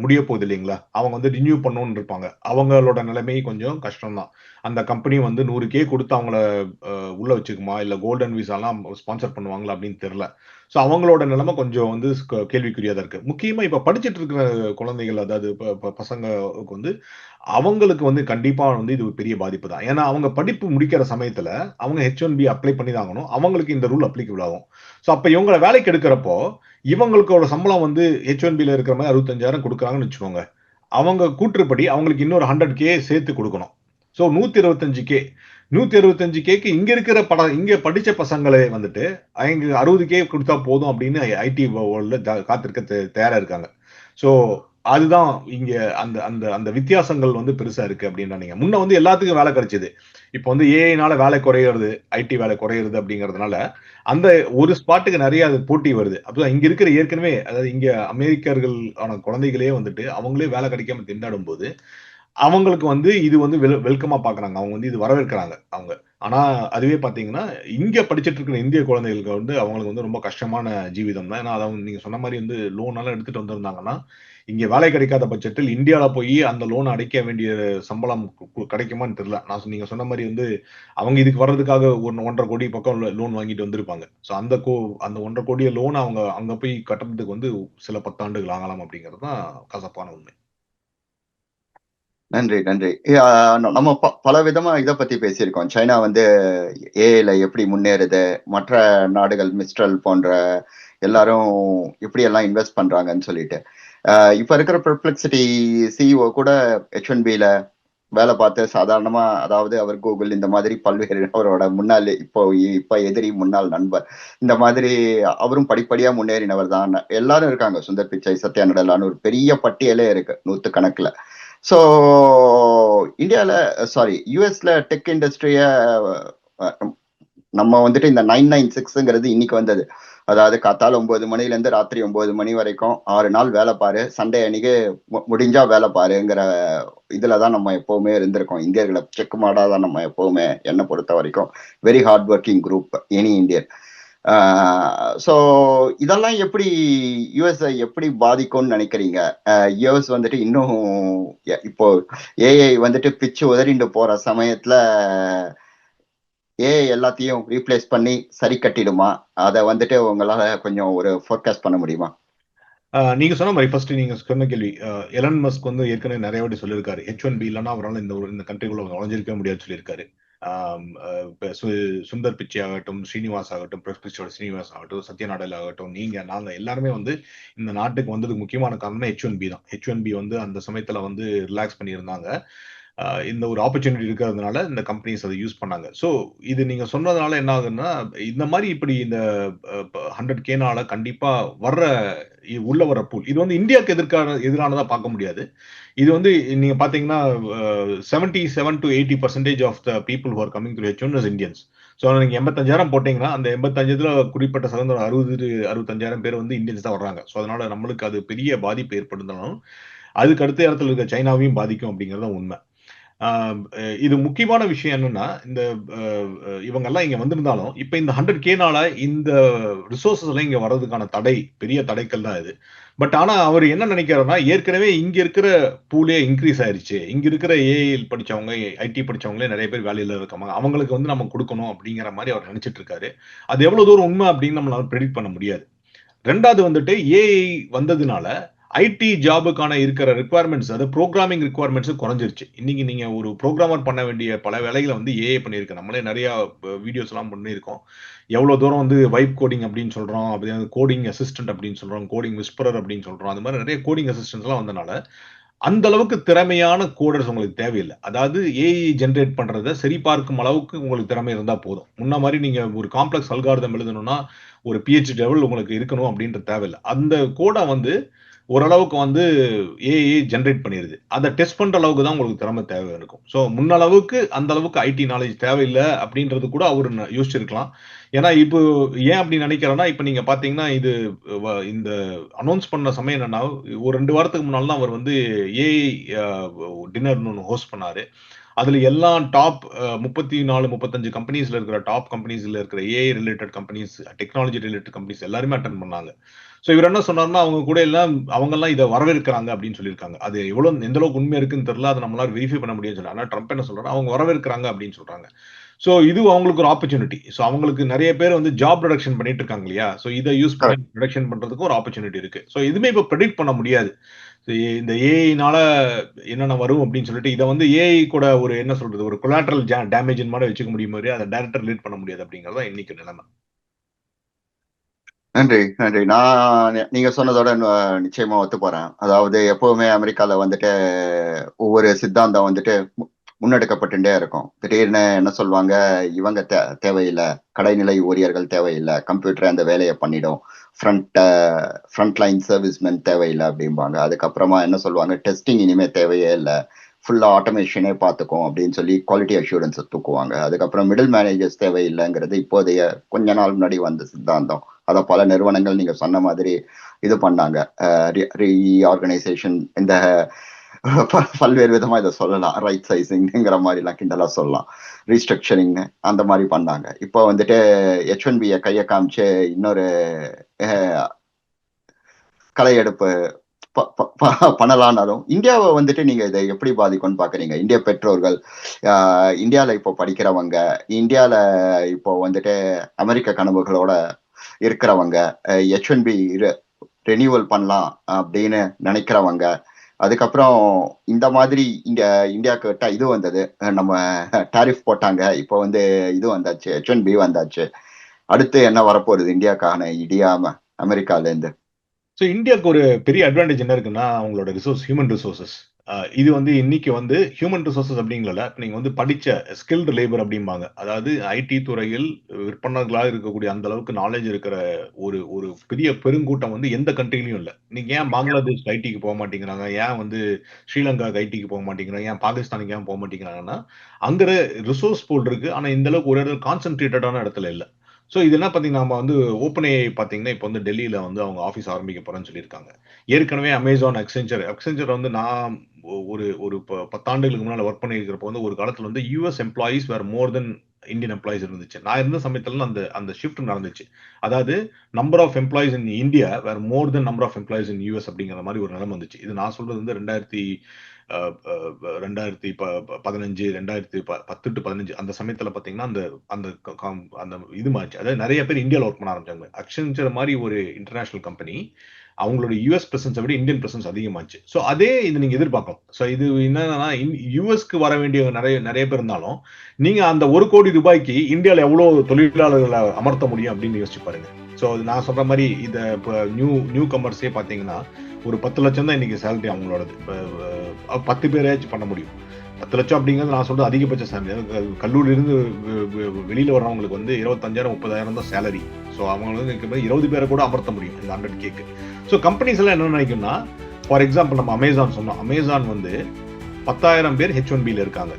முடிய போகுது இல்லைங்களா? அவங்க வந்து ரினியூ பண்ணணும்னு இருப்பாங்க. அவங்களோட நிலைமை கொஞ்சம் கஷ்டம் தான் அந்த கம்பெனி வந்து நூறு கே கொடுத்து அவங்கள உள்ள வச்சுக்குமா? இல்லை கோல்டன் விசாலாம் ஸ்பான்சர் பண்ணுவாங்களா அப்படின்னு தெரியல. ஸோ அவங்களோட நிலைமை கொஞ்சம் வந்து க- தான் இருக்குது முக்கியமாக இப்போ படிச்சிட்டு இருக்கிற குழந்தைகள் அதாவது இப்போ பசங்களுக்கு வந்து அவங்களுக்கு வந்து கண்டிப்பாக வந்து இது பெரிய பாதிப்பு தான். ஏன்னா அவங்க படிப்பு முடிக்கிற சமயத்தில் அவங்க ஹெச் ஒன் பி அப்ளை பண்ணி தாங்கணும் அவங்களுக்கு இந்த ரூல் அப்ளிகபிள் ஆகும். ஸோ அப்போ இவங்களை வேலைக்கு எடுக்கிறப்போ இவங்களுக்கோட சம்பளம் வந்து ஹெச் ஒன் பியில் இருக்கிற மாதிரி அறுபத்தஞ்சாயிரம் கொடுக்குறாங்கன்னு வச்சுக்கோங்க. அவங்க கூற்றுப்படி அவங்களுக்கு இன்னொரு ஹண்ட்ரட் கே சேர்த்து கொடுக்கணும். ஸோ நூத்தி இருபத்தஞ்சு கே நூத்தி அறுபத்தஞ்சு கேக்கு இங்கே இருக்கிற பட இங்கே படிச்ச பசங்களே வந்துட்டு அவங்க அறுபது கே கொடுத்தா போதும் அப்படின்னு ஐடி வேர்ல்டில் காத்திருக்க தே- இருக்காங்க. ஸோ அதுதான் இங்க அந்த அந்த அந்த வித்தியாசங்கள் வந்து பெருசா இருக்கு அப்படின்னு நீங்க முன்ன வந்து எல்லாத்துக்கும் வேலை கிடைச்சது. இப்போ வந்து ஏஐனால வேலை குறையிறது ஐடி வேலை குறையிறது அப்படிங்கறதுனால அந்த ஒரு ஸ்பாட்டுக்கு நிறைய அது போட்டி வருது. அப்போ இங்க இருக்கிற ஏற்கனவே அதாவது இங்க அமெரிக்கர்கள் ஆன குழந்தைகளே வந்துட்டு அவங்களே வேலை கிடைக்காம திண்டாடும் போது அவங்களுக்கு வந்து இது வந்து வெல் வெல்கமா பாக்குறாங்க. அவங்க வந்து இது வரவேற்கிறாங்க அவங்க. ஆனா அதுவே பாத்தீங்கன்னா இங்க படிச்சுட்டு இருக்கிற இந்திய குழந்தைகளுக்கு வந்து அவங்களுக்கு வந்து ரொம்ப கஷ்டமான ஜீவிதம் தான். ஏன்னா அதை நீங்க சொன்ன மாதிரி வந்து லோன் எடுத்துகிட்டு எடுத்துட்டு வந்திருந்தாங்கன்னா இங்க வேலை கிடைக்காத பட்சத்தில் இந்தியால போய் அந்த லோன் அடைக்க வேண்டிய சம்பளம் கிடைக்குமான்னு தெரியல. நான் நீங்கள் நீங்க சொன்ன மாதிரி வந்து அவங்க இதுக்கு வர்றதுக்காக ஒரு ஒன்றரை கோடி பக்கம் லோன் வாங்கிட்டு வந்திருப்பாங்க. ஸோ அந்த கோ அந்த ஒன்றரை கோடிய லோன் அவங்க அங்க போய் கட்டுறதுக்கு வந்து சில பத்தாண்டுகள் ஆகலாம் அப்படிங்கிறது தான் கசப்பான உண்மை. நன்றி நன்றி. ஆஹ் நம்ம ப- பல விதமா இதை பத்தி பேசியிருக்கோம். சைனா வந்து ஏஐல எப்படி முன்னேறுது மற்ற நாடுகள் மிஸ்ட்ரல் போன்ற எல்லாரும் இப்படி எல்லாம் இன்வெஸ்ட் பண்றாங்கன்னு சொல்லிட்டு. ஆஹ் இப்ப இருக்கிற பெர்ப்ளெக்சிட்டி சிஇஓ கூட ஹெச் ஒன் பில வேலை பார்த்து சாதாரணமா அதாவது அவர் கூகுள் இந்த மாதிரி பல்வேறு அவரோட முன்னாள் இப்போ இப்ப எதிரி முன்னாள் நண்பர் இந்த மாதிரி அவரும் படிப்படியா முன்னேறினவர் தான். எல்லாரும் இருக்காங்க. சுந்தர் பிச்சை சத்யா நடலான்னு ஒரு பெரிய பட்டியலே இருக்கு நூத்து கணக்குல ஸோ இந்தியாவில் சாரி யூஎஸில் டெக் இண்டஸ்ட்ரிய நம்ம வந்துட்டு இந்த நைன் நைன் சிக்ஸுங்கிறது இன்னைக்கு வந்தது. அதாவது காத்தால ஒன்பது மணிலேருந்து ராத்திரி ஒன்பது மணி வரைக்கும் ஆறு நாள் வேலை பாரு சண்டே அன்னைக்கு முடிஞ்சா வேலை பாருங்கிற இதில் தான் நம்ம எப்பவுமே இருந்திருக்கோம். இந்தியர்களை செக் மாடாதான் நம்ம எப்பவுமே என்னை பொறுத்த வரைக்கும். Very hard working group any Indian so இதெல்லாம் எப்படி யூஎஸ் எப்படி பாதிக்கும்னு நினைக்கிறீங்க? யூஎஸ் வந்துட்டு இன்னும் இப்போ ஏஐ வந்துட்டு பிச்சு உதறிண்டு போற சமயத்துல ஏஐ எல்லாத்தையும் ரீப்ளேஸ் பண்ணி சரி கட்டிடுமா? அதை வந்துட்டு உங்களால கொஞ்சம் ஒரு ஃபோர்காஸ்ட் பண்ண முடியுமா? நீங்க சொன்ன மாதிரி ஃபர்ஸ்ட் நீங்க சொன்ன கேள்வி எலன் மஸ்க் வந்து ஏற்கனவே நிறைய வாட்டி சொல்லியிருக்காரு. ஹெச் ஒன் பி இல்லைன்னா அவரால் இந்த ஒரு இந்த கண்ட்ரிக்குள்ள நுழைஞ்சிருக்கவே முடியாது சொல்லியிருக்காரு. சுந்தர் பிச்சை ஆகட்டும் ஸ்ரீனிவாஸ் ஆகட்டும் பிரஸ் பிச்சோட ஸ்ரீனிவாஸ் ஆகட்டும் சத்யநாடல் ஆகட்டும் நீங்க நாங்க எல்லாருமே வந்து இந்த நாட்டுக்கு வந்ததுக்கு முக்கியமான காரணம் ஹெச் ஒன் பி தான். ஹெச் ஒன் பி வந்து அந்த சமயத்துல வந்து ரிலாக்ஸ் பண்ணியிருந்தாங்க. இந்த ஒரு ஆப்பர்ச்சுனிட்டி இருக்கிறதுனால இந்த கம்பெனிஸ் அதை யூஸ் பண்ணாங்க. ஸோ இது நீங்க சொன்னதுனால என்ன ஆகுதுன்னா இந்த மாதிரி இப்படி இந்த ஹண்ட்ரட் கேனால கண்டிப்பா வர்ற உள்ள வர பூல் இது வந்து இந்தியாவுக்கு எதிர்க்கான எதிரானதா பார்க்க முடியாது. இது வந்து நீங்க பாத்தீங்கன்னா seventy seven to eighty percentage of the people who are coming through H one is Indians so நீங்க எண்பத்தஞ்சாயிரம் போட்டீங்கன்னா அந்த எண்பத்தஞ்சுல குறிப்பிட்ட சதவீதம் அறுபது அறுபத்தஞ்சாயிரம் பேர் வந்து இந்தியன்ஸ் தான் வர்றாங்க. ஸோ அதனால நம்மளுக்கு அது பெரிய பாதிப்பு ஏற்படுத்தாலும் அதுக்கு அடுத்த இடத்துல இருக்க சைனாவையும் பாதிக்கும் அப்படிங்கிறது தான் உண்மை. இது முக்கியமான விஷயம் என்னன்னா இந்த இவங்க எல்லாம் இங்க வந்திருந்தாலும் இப்ப இந்த ஹண்ட்ரட் கேனால இந்த ரிசோர்சஸ் எல்லாம் இங்க வர்றதுக்கான தடை பெரிய தடைக்கல் தான் இது. பட் ஆனா அவர் என்ன நினைக்கிறாருன்னா ஏற்கனவே இங்க இருக்கிற பூலே இன்க்ரீஸ் ஆயிருச்சு. இங்க இருக்கிற ஏஐ படிச்சவங்க ஐடி படிச்சவங்களே நிறைய பேர் வேலையில இருக்காங்க. அவங்களுக்கு வந்து நம்ம கொடுக்கணும் அப்படிங்கிற மாதிரி அவர் நினைச்சிட்டு இருக்காரு. அது எவ்வளவு தூரம் உண்மை அப்படின்னு நம்மளால ப்ரெடிக்ட் பண்ண முடியாது. ரெண்டாவது வந்துட்டு ஏஐ வந்ததுனால ஐடி ஜாபுக்கான இருக்கிற ரெக்குவயர்மெண்ட்ஸ் அது ப்ரோக்ராமிங் ரெக்குவயர்மெண்ட்ஸ் குறைஞ்சிருச்சு. இன்னைக்கு நீங்க ஒரு ப்ரோக்ராமர் பண்ண வேண்டிய பல வேலைகளை வந்து ஏஐ பண்ணியிருக்கு. நம்மளே நிறைய வீடியோஸ் எல்லாம் பண்ணியிருக்கோம். எவ்வளவு தூரம் வந்து வைப் கோடிங் அப்படின்னு சொல்றோம். அப்படி கோடிங் அசிஸ்டன்ட் அப்படின்னு சொல்றோம். கோடிங் விஸ்பரர் அப்படின்னு சொல்றோம். அந்த மாதிரி நிறைய கோடிங் அசிஸ்டன்ஸ் எல்லாம் வந்தனால அந்த அளவுக்கு திறமையான கோடர்ஸ் உங்களுக்கு தேவையில்லை. அதாவது ஏஐ ஜென்ரேட் பண்றதை சரி பார்க்கும் அளவுக்கு உங்களுக்கு திறமை இருந்தா போதும். முன்ன மாதிரி நீங்க ஒரு காம்ப்ளெக்ஸ் அல்காரதம் எழுதணும்னா ஒரு பிஹெச்டி லெவல் உங்களுக்கு இருக்கணும் அப்படின்ற தேவையில்லை. அந்த கோடை வந்து ஓரளவுக்கு வந்து ஏஐ ஜென்ரேட் பண்ணிடுது அதை டெஸ்ட் பண்ற அளவுக்கு தான் உங்களுக்கு திறமை தேவை இருக்கும். ஸோ முன்னளவுக்கு அந்த அளவுக்கு ஐடி நாலேஜ் தேவையில்லை அப்படின்றது கூட அவர் யோசிச்சிருக்கலாம். ஏன்னா இப்போ ஏன் அப்படி நினைக்கிறேன்னா இப்போ நீங்க பாத்தீங்கன்னா இது வ- இந்த அனௌன்ஸ் பண்ண சமயம் என்னன்னா ஒரு ரெண்டு வாரத்துக்கு முன்னால் தான் அவர் வந்து ஏஐ டின்னர்னு ஒன்று ஹோஸ்ட் பண்ணாரு. அதில் எல்லா டாப் முப்பத்தி நாலு முப்பத்தஞ்சு கம்பெனிஸில் இருக்கிற டாப் கம்பெனிஸில் இருக்கிற AI related companies technology related companies எல்லாருமே அட்டன் பண்ணாங்க. ஸோ இவர் என்ன சொன்னார்னா அவங்க கூட எல்லாம் அவங்க எல்லாம் இதை வரவேற்கிறாங்க அப்படின்னு சொல்லியிருக்காங்க. அது எவ்வளவு எந்த அளவுக்கு உண்மை இருக்குன்னு தெரியல. அதை நம்மளால வெரிஃபை பண்ண முடியும்னு சொன்னாங்க ஆனா ட்ரம்ப் என்ன சொல்றாரு அவங்க வரவேற்கிறாங்க அப்படின்னு சொல்றாங்க. ஸோ இது அவங்களுக்கு ஒரு ஆப்பர்ச்சுனிட்டி ஸோ அவங்களுக்கு நிறைய பேர் வந்து ஜாப் ரிடக்ஷன் பண்ணிட்டு இருக்காங்க இல்லையா? ஸோ இதை யூஸ் பண்ணி ரிடக்ஷன் பண்றதுக்கு ஒரு ஆப்பர்ச்சுனிட்டி இருக்கு. ஸோ எதுவுமே இப்போ ப்ரெடிக்ட் பண்ண முடியாது. இந்த ஏஐனால என்னென்ன வரும் அப்படின்னு சொல்லிட்டு இதை வந்து ஏஐ கூட ஒரு என்ன சொல்றது ஒரு கொலாட்ரல் டேமேஜ் மாதிரி வச்சுக்க முடியும் மாதிரி அதை டேரக்டர் ரிலேட் பண்ண முடியாது அப்படிங்கறத இன்னைக்கு நிலைமை. நன்றி நன்றி. நான் நீங்க சொன்னதோட நிச்சயமா ஒத்து போறேன் அதாவது எப்பவுமே அமெரிக்கால வந்துட்டு ஒவ்வொரு சித்தாந்தம் வந்துட்டு மு- முன்னெடுக்கப்பட்டுட்டே இருக்கும். திடீர்னு என்ன சொல்லுவாங்க இவங்க தே தேவையில்லை கடைநிலை ஊழியர்கள் தேவையில்லை கம்ப்யூட்டர் அந்த வேலையை பண்ணிடும். ஃப்ரண்ட் ஃப்ரண்ட் லைன் சர்வீஸ்மென் தேவையில்லை அப்படிம்பாங்க. அதுக்கப்புறமா என்ன சொல்லுவாங்க டெஸ்டிங் இனிமே தேவையே இல்லை. ஃபுல்லாக ஆட்டோமேஷனே பார்த்துக்கும் அப்படின்னு சொல்லி குவாலிட்டி அஷூரன்ஸை தூக்குவாங்க. அதுக்கப்புறம் மிடில் மேனேஜர்ஸ் தேவையில்லைங்கிறது இப்போதைய கொஞ்ச நாள் முன்னாடி வந்த சித்தாந்தம். அதை பல நிறுவனங்கள் நீங்க சொன்ன மாதிரி இது பண்ணாங்க. ரீஆர்கனைசேஷன் இந்த ப- பல்வேறு விதமா இதை சொல்லலாம். ரைட் சைசிங்கிற மாதிரி எல்லாம் கிண்டலா சொல்லலாம். ரீஸ்ட்ரக்சரிங் அந்த மாதிரி பண்ணாங்க. இப்போ வந்துட்டு ஹெச் ஒன் பியை கையை காமிச்சு இன்னொரு கலையெடுப்பு பண்ணலானாலும் ப- ப- இந்தியாவை வந்துட்டு நீங்க இதை எப்படி பாதிக்கும்னு பாக்குறீங்க? இந்திய பெற்றோர்கள் ஆஹ், இந்தியால இப்போ படிக்கிறவங்க இந்தியால இப்போ வந்துட்டு அமெரிக்க கனவுகளோட இருக்கிறவங்க ஹெச் ஒன் பி ரெனியூவல் பண்ணலாம் அப்படின்னு நினைக்கிறவங்க. அதுக்கப்புறம் இந்த மாதிரி இங்க இந்தியாவுக்கு இது வந்தது. நம்ம டாரிஃப் போட்டாங்க. இப்போ வந்து இது வந்தாச்சு ஹெச் ஒன் பி வந்தாச்சு. அடுத்து என்ன வரப்போகுது இந்தியாக்கான இடியாம அமெரிக்கால இருந்து ஸோ இந்தியாவுக்கு ஒரு பெரிய அட்வான்டேஜ் என்ன இருக்குன்னா அவங்களோட ரிசோர்ஸ் ஹியூமன் ரிசோர்சஸ் இது வந்து இன்னைக்கு வந்து ஹியூமன் ரிசோர்சஸ் அப்படிங்கல நீங்க வந்து படிச்ச ஸ்கில்டு லேபர் அப்படிம்பாங்க. அதாவது ஐடி துறையில் விற்பனர்களாக இருக்கக்கூடிய அந்த அளவுக்கு நாலேஜ் இருக்கிற ஒரு ஒரு பெரிய பெருங்கூட்டம் வந்து எந்த கண்ட்ரிலையும் இல்லை. நீங்க ஏன் பங்களாதேஷ் ஐடிக்கு போக மாட்டேங்கிறாங்க? ஏன் வந்து ஸ்ரீலங்காக்கு ஐடிக்கு போக மாட்டேங்கிறாங்க? ஏன் பாகிஸ்தானுக்கு ஏன் போக மாட்டேங்கிறாங்கன்னா அங்க ரிசோர்ஸ் போல் இருக்கு. ஆனா இந்த அளவுக்கு ஒரு இடத்துல கான்சென்ட்ரேட்டடான இடத்துல இல்லை. ஸோ இது என்ன பார்த்தீங்கன்னா நம்ம வந்து ஓப்பன் ஏஐ பார்த்தீங்கன்னா இப்போ வந்து டெல்லியில் வந்து அவங்க ஆஃபீஸ் ஆரம்பிக்க போகிறேன்னு சொல்லியிருக்காங்க. ஏற்கனவே அமேசான் அக்சென்ச்சர் அக்சென்ச்சர் வந்து நான் ஒரு ஒரு ப- பத்தாண்டுகளுக்கு முன்னால் ஒர்க் பண்ணியிருக்கிறப்போ வந்து ஒரு காலத்தில் வந்து US employees were more than Indian employees இருந்துச்சு. நான் இருந்த சமயத்துல அந்த அந்த ஷிஃப்ட் நடந்துச்சு. அதாவது number of employees in India were more than number of employees in US அப்படிங்கிற மாதிரி ஒரு நிலைமை வந்துச்சு. இது நான் சொல்றது வந்து ரெண்டாயிரத்தி ரெண்டாயிரத்தி ப ப- பதினஞ்சு ரெண்டாயிரத்தி ப பத்து டு பதினஞ்சு அந்த சமயத்துல பாத்தீங்கன்னா அந்த அந்த க- காம்- அந்த இது மாறிச்சு. அதாவது நிறைய பேர் இந்தியாவில் ஒர்க் பண்ண ஆரம்பிச்சாங்க. அக்ஷன்சர் மாதிரி ஒரு இன்டர்நேஷனல் கம்பெனி அவங்களோட யூஎஸ் பிரசன்ஸை விட இந்தியன் பிரசன்ஸ் அதிகமாச்சு. ஸோ அதே இது நீங்க எதிர்பார்க்கலாம். ஸோ இது என்னன்னா யூஎஸ்க்கு வர வேண்டிய நிறைய நிறைய பேர் இருந்தாலும் நீங்கள் அந்த ஒரு கோடி ரூபாய்க்கு இந்தியாவில் எவ்வளவு தொழிலாளர்களை அமர்த்த முடியும் அப்படின்னு யோசிச்சு பாருங்க. ஸோ நான் சொல்ற மாதிரி இதை இப்போ நியூ நியூ கமர்ஸே பார்த்தீங்கன்னா ஒரு பத்து லட்சம் தான் இன்னைக்கு சேலரி அவங்களோடது. இப்போ பத்து பேரையாச்சும் பண்ண முடியும். பத்து லட்சம் அப்படிங்கிறது நான் சொல்றது அதிகபட்ச சேலரி கல்லூரியிலிருந்து வெ- வர்றவங்களுக்கு வந்து இருபத்தஞ்சாயிரம் முப்பதாயிரம் தான் சேலரி ஸோ அவங்களுக்கு வந்து இருபது பேரை கூட அமர்த்த முடியும் இந்த ஹண்ட்ரட் கேக்கு ஸோ கம்பெனிஸ் எல்லாம் என்ன நினைக்கும்னா ஃபார் எக்ஸாம்பிள் நம்ம அமேசான் சொன்னோம். அமேசான் வந்து பத்தாயிரம் பேர் ஹெச் ஒன் பியில் இருக்காங்க.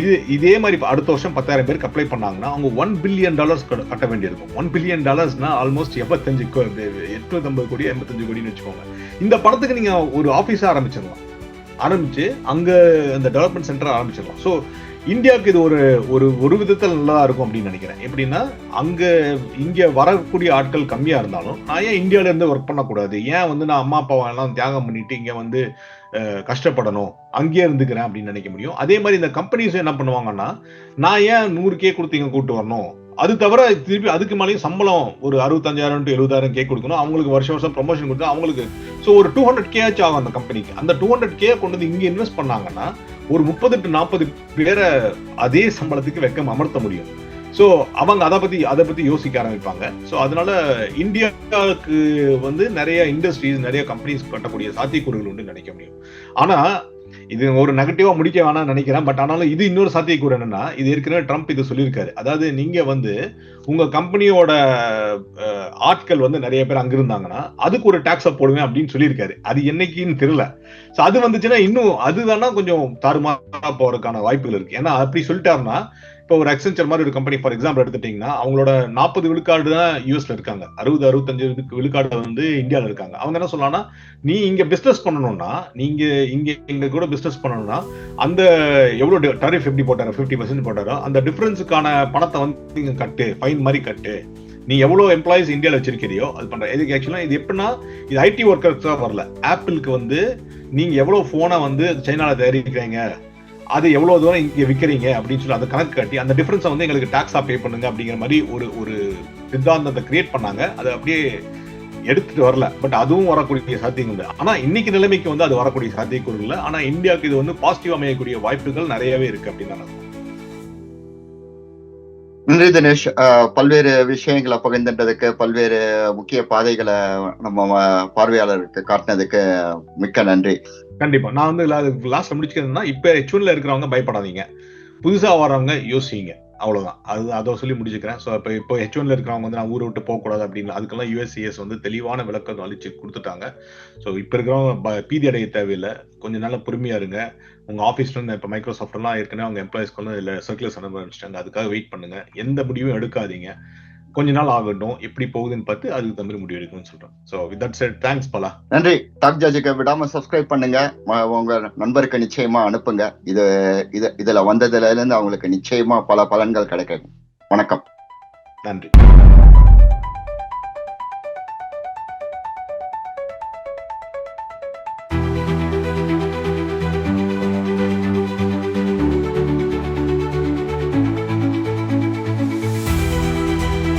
இது இதே மாதிரி அடுத்த வருஷம் பத்தாயிரம் பேருக்கு அப்ளை பண்ணாங்கன்னா அவங்க ஒன் பில்லியன் டாலர்ஸ் கட்ட வேண்டியிருக்கும். ஒன் பில்லியன் டாலர்ஸ்னா ஆல்மோஸ்ட் எண்பத்தஞ்சு எட்நூத்தம்பது கோடி எண்பத்தஞ்சு கோடின்னு வச்சுக்கோங்க. இந்த படத்துக்கு நீங்க ஒரு ஆஃபீஸாக ஆரம்பிச்சிடலாம். ஆரம்பிச்சு அங்க அந்த டெவலப்மெண்ட் சென்டர் ஆரம்பிச்சிடலாம். ஸோ இந்தியாவுக்கு இது ஒரு ஒரு ஒரு விதத்தில் நல்லா இருக்கும் அப்படின்னு நினைக்கிறேன். எப்படின்னா அங்கே இங்கே வரக்கூடிய ஆட்கள் கம்மியாக இருந்தாலும் நான் ஏன் இந்தியாவிலேருந்து ஒர்க் பண்ணக்கூடாது? ஏன் வந்து நான் அம்மா அப்பாவை எல்லாம் தியாகம் பண்ணிட்டு இங்கே வந்து கஷ்டப்படணும் அங்கேயே இருந்துக்கிறேன் அப்படின்னு நினைக்க முடியும். அதே மாதிரி இந்த கம்பெனிஸ் என்ன பண்ணுவாங்கன்னா நான் ஏன் நூறு கே கொடுத்தீங்க கூப்பிட்டு வரணும்? அது தவிர திருப்பி அதுக்கு மேலேயும் சம்பளம் ஒரு அறுபத்தஞ்சாயிரம் டு எழுபதாயிரம் கே கொடுக்கணும். அவங்களுக்கு வருஷம் வருஷம் ப்ரொமோஷன் கொடுத்து அவங்களுக்கு ஸோ ஒரு டூ ஹண்ட்ரட் கே ஆச்சு ஆகும் அந்த கம்பெனிக்கு அந்த டூ ஹண்ட்ரட் கே கொண்டு வந்து இங்கே இன்வெஸ்ட் பண்ணாங்கன்னா ஒரு முப்பது டு நாற்பது பேரை அதே சம்பளத்துக்கு வெக்கம் அமர்த்த முடியும். ஸோ அவங்க அதை பத்தி அதை பத்தி யோசிக்க ஆரம்பிப்பாங்க. ஸோ அதனால இந்தியாவுக்கு வந்து நிறைய இண்டஸ்ட்ரீஸ் நிறைய கம்பெனிஸ் கட்டக்கூடிய சாத்தியக்கூறுகள் உண்டு நினைக்க முடியும். ஆனா இது ஒரு நெகட்டிவா முடிக்க வேணாம்னு நினைக்கிறேன். பட் ஆனாலும் இது இன்னொரு சாத்தியக்கூறு என்னன்னா இது ஏற்கனவே ட்ரம்ப் இது சொல்லியிருக்காரு. அதாவது நீங்க வந்து உங்க கம்பெனியோட ஆட்கள் வந்து நிறைய பேர் அங்க இருந்தாங்கன்னா அதுக்கு ஒரு டேக்ஸை போடுவேன் அப்படின்னு சொல்லியிருக்காரு. அது என்னைக்குன்னு தெரியல. ஸோ அது வந்துச்சுன்னா இன்னும் அது வேணா கொஞ்சம் தாறுமாறா போறதுக்கான வாய்ப்புகள் இருக்கு. ஏன்னா அப்படி சொல்லிட்டாருன்னா இப்போ ஒரு அக்சென்ச்சர் மாதிரி ஒரு கம்பெனி ஃபார் எக்ஸாம்பிள் எடுத்துட்டீங்கன்னா அவங்களோட நாற்பது விழுக்காடு தான் யூஎஸ்ல இருக்காங்க. அறுபது அறுபத்தஞ்சு விழுக்காடு வந்து இந்தியாவில் இருக்காங்க. அவங்க என்ன சொல்லலாம்னா நீ இங்க பிசினஸ் பண்ணணும்னா நீங்க இங்க இங்க கூட பிசினஸ் பண்ணணும்னா அந்த எவ்வளவு டரிஃப் எப்படி போட்டாரோ? Fifty percent போட்டாரோ? அந்த டிஃபரன்ஸுக்கான பணத்தை வந்து நீங்க கட்டு ஃபைன் மாதிரி கட்டு. நீ எவ்வளோ எம்ப்ளாயிஸ் இந்தியாவில் வச்சிருக்கிறியோ அது பண்ணுற இதுக்கு ஆக்சுவலாக இது எப்படின்னா இது ஐடி ஒர்க்கர்ஸ் தான் வரல. ஆப்பிளுக்கு வந்து நீங்கள் எவ்வளோ ஃபோனை வந்து சைனாவில் தயாரிக்கிறீங்க? அது எவ்வளவு தூரம் இங்க விற்கிறீங்க அப்படின்னு சொல்லி அந்த கணக்கு காட்டி அந்த டிஃபரன்ஸை வந்து எங்களுக்கு டாக்ஸா பே பண்ணுங்க அப்படிங்கிற மாதிரி ஒரு ஒரு சித்தாந்தத்தை கிரியேட் பண்ணாங்க. அது அப்படியே எடுத்துட்டு வரல. பட் அதுவும் வரக்கூடிய சாத்தியம் இல்லை. ஆனா இன்னைக்கு நிலைமைக்கு வந்து அது வரக்கூடிய சாத்தியக்கூறு இல்லை. ஆனா இந்தியாவுக்கு இது வந்து பாசிட்டிவ் அமையக்கூடிய வாய்ப்புகள் நிறையவே இருக்கு அப்படின்னு நன்றி தினேஷ். அஹ், பல்வேறு விஷயங்களை பகிர்ந்துன்றதுக்கு பல்வேறு முக்கிய பாதைகளை நம்ம பார்வையாளருக்கு காட்டினதுக்கு மிக்க நன்றி. கண்டிப்பா. நான் வந்து லாஸ்ட் முடிச்சுக்கிறதுனா இப்ப ஹெச்ஒன்ல இருக்கிறவங்க பயப்படாதீங்க. புதுசா வர்றவங்க யோசிங்க. அவ்வளவுதான். அது அதை சொல்லி முடிச்சுக்கிறேன். ஸோ இப்போ இப்போ ஹெச் ஒன்ல இருக்கிறவங்க வந்து நான் ஊரை விட்டு போகக்கூடாது அப்படின்னு அதுக்கெல்லாம் யூஎஸ்சிஎஸ் வந்து தெளிவான விளக்கம் அளிச்சு கொடுத்துட்டாங்க. ஸோ இப்போ இருக்கிறவங்க ப- பீதி அடைய தேவையில்லை. கொஞ்சம் நாள் பொறுமையா இருங்க. உங்க ஆஃபீஸ்ல இருந்து இப்போ மைக்ரோசாஃப்ட்லாம் ஏற்கனவே அவங்க எம்ப்ளாயிஸ்க்கு வந்து இல்லை சர்க்குலர்ஸ் அனுப்ப ஆரம்பிச்சிட்டாங்க. அதுக்காக வெயிட் பண்ணுங்க. எந்த முடிவும் எடுக்காதீங்க. கொஞ்ச நாள் ஆகட்டும் எப்படி போகுதுன்னு பார்த்து அதுக்கு தகுந்த முடிவு எடுக்கணும்னு சொல்றேன் ஸோ தட் செட் தேங்க்ஸ் பலா நன்றி. டாக் ஜாஜுக்கு விடாம சப்ஸ்கிரைப் பண்ணுங்க. உங்க நண்பருக்கு நிச்சயமா அனுப்புங்க. இது இது இதுல வந்ததுல இருந்து அவங்களுக்கு நிச்சயமா பல பலன்கள் கிடைக்கும். வணக்கம். நன்றி.